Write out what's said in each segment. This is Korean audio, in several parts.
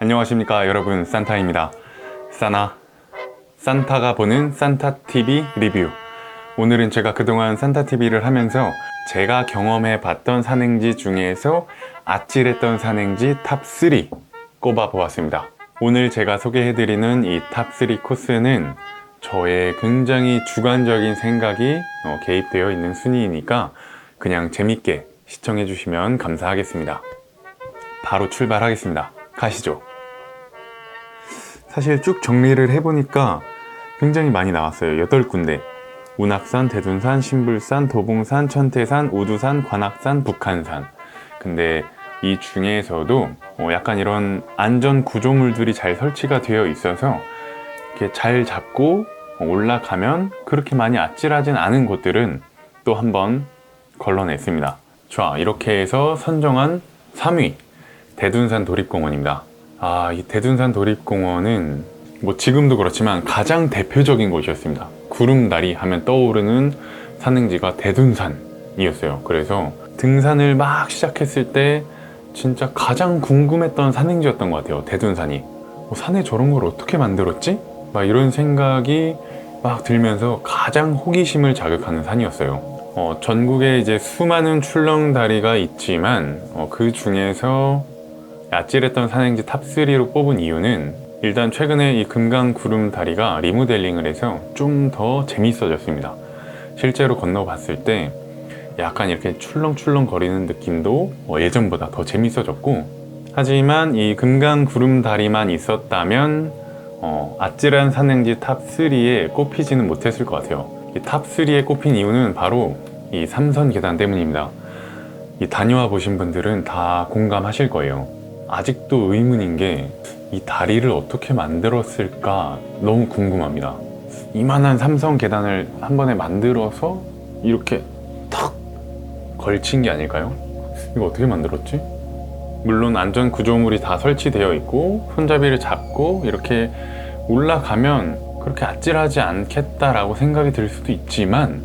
안녕하십니까 여러분 산타입니다. 사나 산타가 보는 산타 TV 리뷰. 오늘은 제가 그동안 산타 TV를 하면서 제가 경험해 봤던 산행지 중에서 아찔했던 산행지 탑3 꼽아 보았습니다. 오늘 제가 소개해 드리는 이 탑3 코스는 저의 굉장히 주관적인 생각이 어, 개입되어 있는 순위이니까 그냥 재밌게 시청해 주시면 감사하겠습니다. 바로 출발하겠습니다. 가시죠. 사실 쭉 정리를 해보니까 굉장히 많이 나왔어요. 8군데. 운악산, 대둔산, 신불산, 도봉산, 천태산, 우두산, 관악산, 북한산. 근데 이 중에서도 어, 약간 이런 안전 구조물들이 잘 설치가 되어 있어서 이렇게 잘 잡고 올라가면 그렇게 많이 아찔하진 않은 곳들은 또 한번 걸러냈습니다. 자, 이렇게 해서 선정한 3위. 대둔산 도립공원입니다. 아, 이 대둔산 도립공원은 뭐 지금도 그렇지만 가장 대표적인 곳이었습니다. 구름다리 하면 떠오르는 산행지가 대둔산이었어요. 그래서 등산을 막 시작했을 때 진짜 가장 궁금했던 산행지였던 것 같아요. 대둔산이. 어, 산에 저런 걸 어떻게 만들었지? 막 이런 생각이 막 들면서 가장 호기심을 자극하는 산이었어요. 어, 전국에 이제 수많은 출렁다리가 있지만 어, 그 중에서 아찔했던 산행지 탑3로 뽑은 이유는 일단 최근에 이 금강 구름 다리가 리모델링을 해서 좀 더 재밌어졌습니다. 실제로 건너봤을 때 약간 이렇게 출렁출렁 거리는 느낌도 어, 예전보다 더 재밌어졌고 하지만 이 금강 구름 다리만 있었다면 어, 아찔한 산행지 탑3에 꼽히지는 못했을 것 같아요. 이 탑3에 꼽힌 이유는 바로 이 삼선 계단 때문입니다. 이 다녀와 보신 분들은 다 공감하실 거예요. 아직도 의문인 게 이 다리를 어떻게 만들었을까 너무 궁금합니다. 이만한 삼성 계단을 한 번에 만들어서 이렇게 탁 걸친 게 아닐까요? 이거 어떻게 만들었지? 물론 안전 구조물이 다 설치되어 있고 손잡이를 잡고 이렇게 올라가면 그렇게 아찔하지 않겠다라고 생각이 들 수도 있지만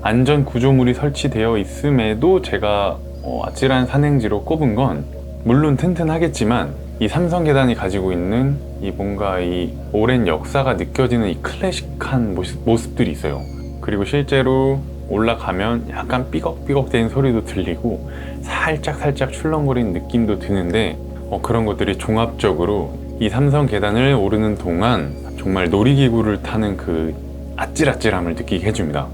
안전 구조물이 설치되어 있음에도 제가 어, 아찔한 산행지로 꼽은 건 물론 튼튼하겠지만 이 삼성 계단이 가지고 있는 이 뭔가 이 오랜 역사가 느껴지는 이 클래식한 모습, 모습들이 있어요. 그리고 실제로 올라가면 약간 삐걱삐걱 되는 소리도 들리고 살짝 살짝 출렁거리는 느낌도 드는데 어, 그런 것들이 종합적으로 이 삼성 계단을 오르는 동안 정말 놀이기구를 타는 그 아찔아찔함을 느끼게 해줍니다.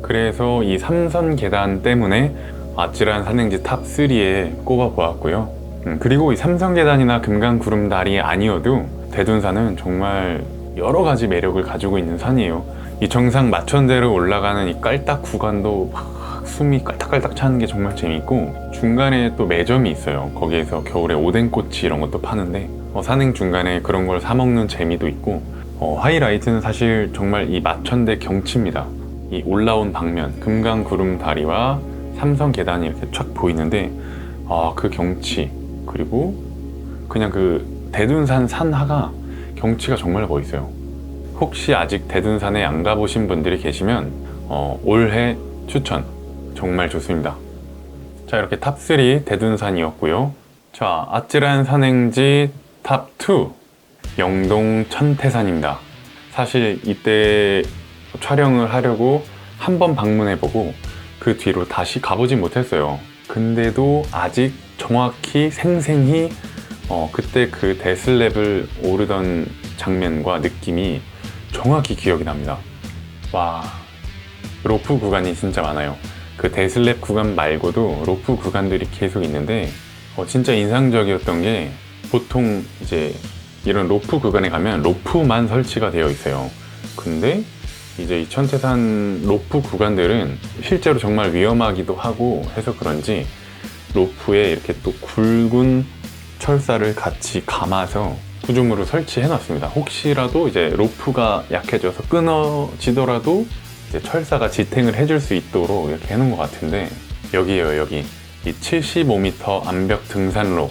그래서 이 삼선 계단 때문에 아찔한 산행지 탑 3에 꼽아보았고요. 음, 그리고 이 삼성 계단이나 금강 구름다리 아니어도 대둔산은 정말 여러 가지 매력을 가지고 있는 산이에요. 이 정상 마천대로 올라가는 이 깔딱 구간도 막 숨이 깔딱깔딱 차는 게 정말 재밌고 중간에 또 매점이 있어요. 거기에서 겨울에 오뎅꼬치 이런 것도 파는데 어, 산행 중간에 그런 걸 사 먹는 재미도 있고 어, 하이라이트는 사실 정말 이 마천대 경치입니다. 이 올라온 방면 금강 구름 다리와 삼성 계단이 이렇게 쫙 보이는데 아 그 경치 그리고 그냥 그 대둔산 산하가 경치가 정말 멋있어요. 혹시 아직 대둔산에 안 가보신 분들이 계시면 어, 올해 추천 정말 좋습니다. 자 이렇게 탑3 대둔산이었고요. 자 아찔한 산행지 탑2 영동 천태산입니다. 사실 이때 촬영을 하려고 한 번 방문해보고 그 뒤로 다시 가보진 못했어요. 근데도 아직 정확히 생생히 어, 그때 그 데슬랩을 오르던 장면과 느낌이 정확히 기억이 납니다. 와, 로프 구간이 진짜 많아요. 그 데슬랩 구간 말고도 로프 구간들이 계속 있는데 어, 진짜 인상적이었던 게 보통 이제 이런 로프 구간에 가면 로프만 설치가 되어 있어요. 근데 이제 이 천태산 로프 구간들은 실제로 정말 위험하기도 하고 해서 그런지 로프에 이렇게 또 굵은 철사를 같이 감아서 구조물을 설치해 놨습니다. 혹시라도 이제 로프가 약해져서 끊어지더라도 이제 철사가 지탱을 해줄 수 있도록 이렇게 해놓은 것 같은데 여기에요 여기 이 75m 암벽 등산로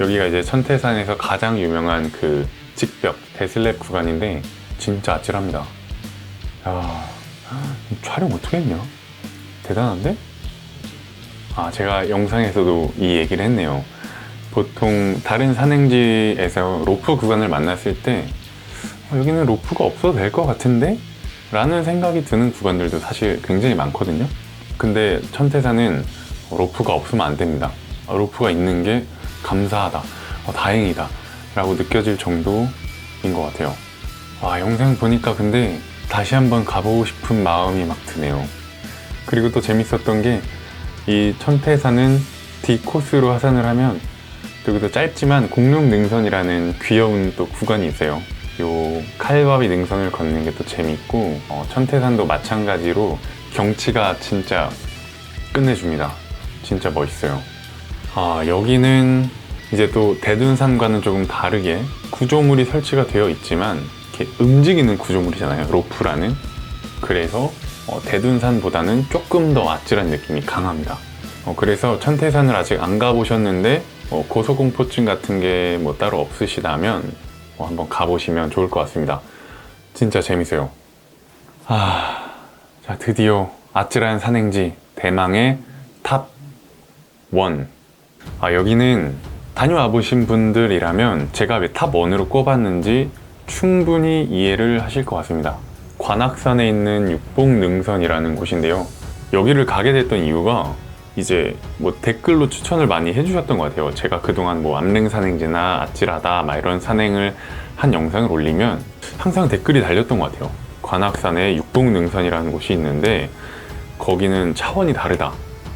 여기가 이제 천태산에서 가장 유명한 그 직벽 데슬랩 구간인데 진짜 아찔합니다. 야 촬영 어떻게 했냐? 대단한데? 아 제가 영상에서도 이 얘기를 했네요. 보통 다른 산행지에서 로프 구간을 만났을 때 어, 여기는 로프가 없어도 될 것 같은데? 라는 생각이 드는 구간들도 사실 굉장히 많거든요. 근데 천태산은 로프가 없으면 안 됩니다. 아, 로프가 있는 게 감사하다, 아, 다행이다 라고 느껴질 정도인 것 같아요. 와, 영상 보니까 근데 다시 한번 가보고 싶은 마음이 막 드네요. 그리고 또 재밌었던 게 이 천태산은 D 코스로 하산을 하면 여기도 짧지만 공룡 능선이라는 귀여운 또 구간이 있어요. 요 칼바위 능선을 걷는 게 또 재밌고 어, 천태산도 마찬가지로 경치가 진짜 끝내줍니다. 진짜 멋있어요. 아 여기는 이제 또 대둔산과는 조금 다르게 구조물이 설치가 되어 있지만 이렇게 움직이는 구조물이잖아요. 로프라는. 그래서 어, 대둔산보다는 조금 더 아찔한 느낌이 강합니다. 어, 그래서 천태산을 아직 안 가보셨는데 어, 고소공포증 같은 게 뭐 따로 없으시다면 어, 한번 가보시면 좋을 것 같습니다. 진짜 재밌어요. 아, 자 드디어 아찔한 산행지 대망의 탑 1. 아, 여기는 다녀와 보신 분들이라면 제가 왜 탑 1으로 꼽았는지 충분히 이해를 하실 것 같습니다. 관악산에 있는 육봉능선이라는 곳인데요. 여기를 가게 됐던 이유가 이제 뭐 댓글로 추천을 많이 해주셨던 것 같아요. 제가 그동안 뭐 암릉 산행지나 아찔하다 막 이런 산행을 한 영상을 올리면 항상 댓글이 달렸던 것 같아요. 관악산에 육봉능선이라는 곳이 있는데 거기는 차원이 다르다.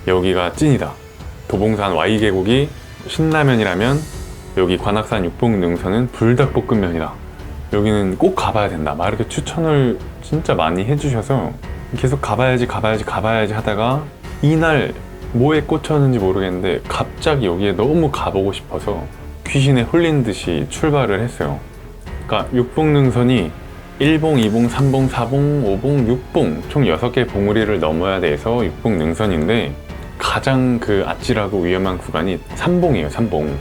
여기가 찐이다. 도봉산 Y계곡이 신라면이라면 여기 관악산 육봉능선은 불닭볶음면이다. 여기는 꼭 가봐야 된다. 막 이렇게 추천을 진짜 많이 해주셔서 계속 가봐야지 가봐야지 가봐야지 하다가 이날 뭐에 꽂혔는지 모르겠는데 갑자기 여기에 너무 가보고 싶어서 귀신에 홀린 듯이 출발을 했어요. 그러니까 육봉능선이 1봉, 2봉, 3봉, 4봉, 5봉, 6봉 총 6개 봉우리를 넘어야 돼서 육봉능선인데 가장 그 아찔하고 위험한 구간이 3봉이에요, 3봉.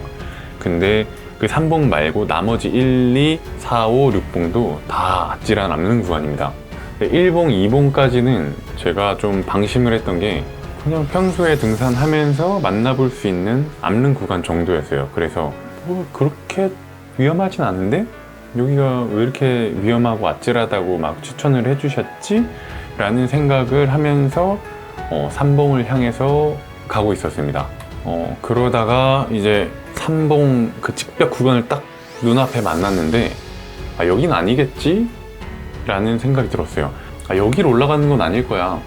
근데 그 3봉 말고 나머지 1, 2, 4, 5, 6봉도 다 아찔한 암릉 구간입니다. 1봉, 2봉까지는 제가 좀 방심을 했던 게 그냥 평소에 등산하면서 만나볼 수 있는 암릉 구간 정도였어요. 그래서 뭐 그렇게 위험하진 않은데 여기가 왜 이렇게 위험하고 아찔하다고 막 추천을 해주셨지? 라는 생각을 하면서 어, 삼봉을 향해서 가고 있었습니다. 어, 그러다가 이제 삼봉 그 직벽 구간을 딱 눈앞에 만났는데 아, 여긴 아니겠지? 라는 생각이 들었어요. 아, 여기로 올라가는 건 아닐 거야.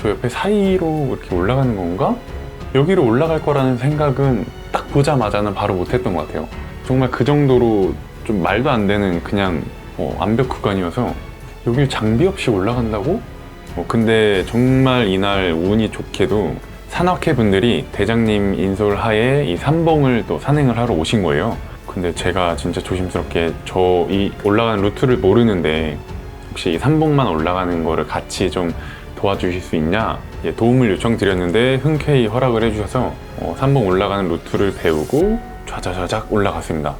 저 옆에 사이로 이렇게 올라가는 건가? 여기로 올라갈 거라는 생각은 딱 보자마자는 바로 못했던 것 같아요. 정말 그 정도로 좀 말도 안 되는 그냥 어, 암벽 구간이어서 여기 장비 없이 올라간다고? 어, 근데 정말 이날 운이 좋게도 산악회 분들이 대장님 인솔 하에 이 삼봉을 또 산행을 하러 오신 거예요. 근데 제가 진짜 조심스럽게 저 이 올라가는 루트를 모르는데 혹시 이 삼봉만 올라가는 거를 같이 좀 도와주실 수 있냐 예, 도움을 요청드렸는데 흔쾌히 허락을 해주셔서 어, 삼봉 올라가는 루트를 배우고 좌자좌작 올라갔습니다.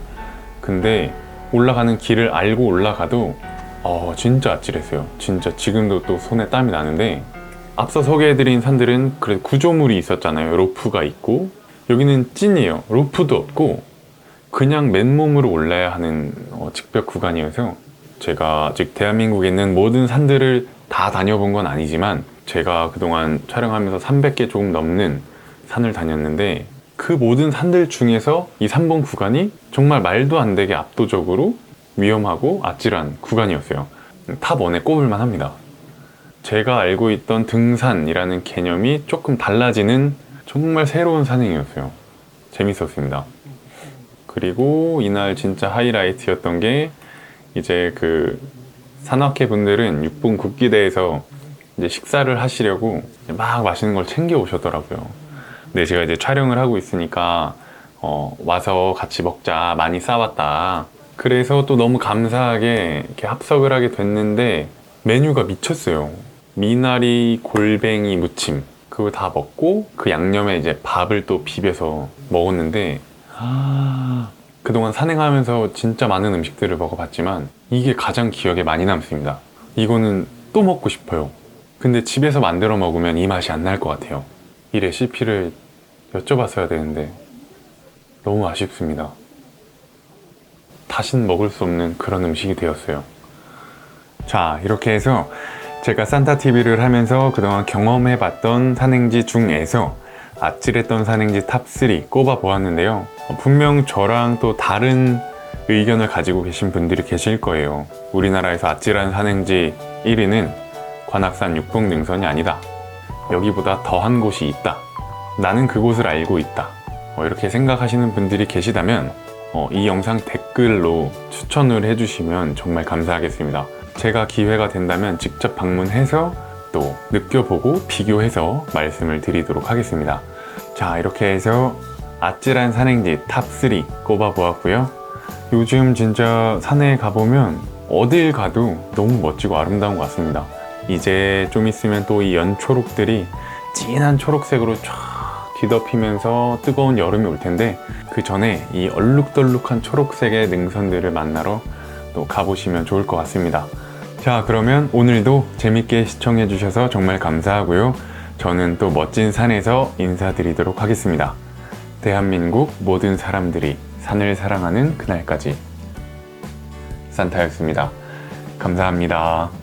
근데 올라가는 길을 알고 올라가도 어, 진짜 아찔했어요. 진짜 지금도 또 손에 땀이 나는데 앞서 소개해드린 산들은 그래 구조물이 있었잖아요. 로프가 있고 여기는 찐이에요. 로프도 없고 그냥 맨몸으로 올라야 하는 어, 직벽 구간이어서 제가 아직 대한민국에 있는 모든 산들을 다 다녀본 건 아니지만 제가 그동안 촬영하면서 300개 조금 넘는 산을 다녔는데 그 모든 산들 중에서 이 삼봉 구간이 정말 말도 안 되게 압도적으로 위험하고 아찔한 구간이었어요. 탑1에 꼽을만 합니다. 제가 알고 있던 등산이라는 개념이 조금 달라지는 정말 새로운 산행이었어요. 재밌었습니다. 그리고 이날 진짜 하이라이트였던 게 이제 그 산악회 분들은 육봉 국기대에서 이제 식사를 하시려고 막 맛있는 걸 챙겨 오셨더라고요. 근데 제가 이제 촬영을 하고 있으니까 어, 와서 같이 먹자 많이 싸왔다. 그래서 또 너무 감사하게 이렇게 합석을 하게 됐는데 메뉴가 미쳤어요. 미나리 골뱅이 무침 그거 다 먹고 그 양념에 이제 밥을 또 비벼서 먹었는데 아 그동안 산행하면서 진짜 많은 음식들을 먹어봤지만 이게 가장 기억에 많이 남습니다. 이거는 또 먹고 싶어요. 근데 집에서 만들어 먹으면 이 맛이 안 날 것 같아요. 이 레시피를 여쭤봤어야 되는데 너무 아쉽습니다. 다신 먹을 수 없는 그런 음식이 되었어요. 자, 이렇게 해서 제가 산타 TV를 하면서 그동안 경험해봤던 산행지 중에서 아찔했던 산행지 탑3 꼽아 보았는데요. 어, 분명 저랑 또 다른 의견을 가지고 계신 분들이 계실 거예요. 우리나라에서 아찔한 산행지 1위는 관악산 육봉 능선이 아니다. 여기보다 더한 곳이 있다. 나는 그곳을 알고 있다. 어, 이렇게 생각하시는 분들이 계시다면 어, 이 영상 댓글로 추천을 해주시면 정말 감사하겠습니다. 제가 기회가 된다면 직접 방문해서 또 느껴보고 비교해서 말씀을 드리도록 하겠습니다. 자, 이렇게 해서 아찔한 산행지 탑3 꼽아보았고요. 요즘 진짜 산에 가보면 어딜 가도 너무 멋지고 아름다운 것 같습니다. 이제 좀 있으면 또 이 연초록들이 진한 초록색으로 쫙 뒤덮이면서 뜨거운 여름이 올 텐데 그 전에 이 얼룩덜룩한 초록색의 능선들을 만나러 또 가보시면 좋을 것 같습니다. 자, 그러면 오늘도 재밌게 시청해 주셔서 정말 감사하고요. 저는 또 멋진 산에서 인사드리도록 하겠습니다. 대한민국 모든 사람들이 산을 사랑하는 그날까지 산타였습니다. 감사합니다.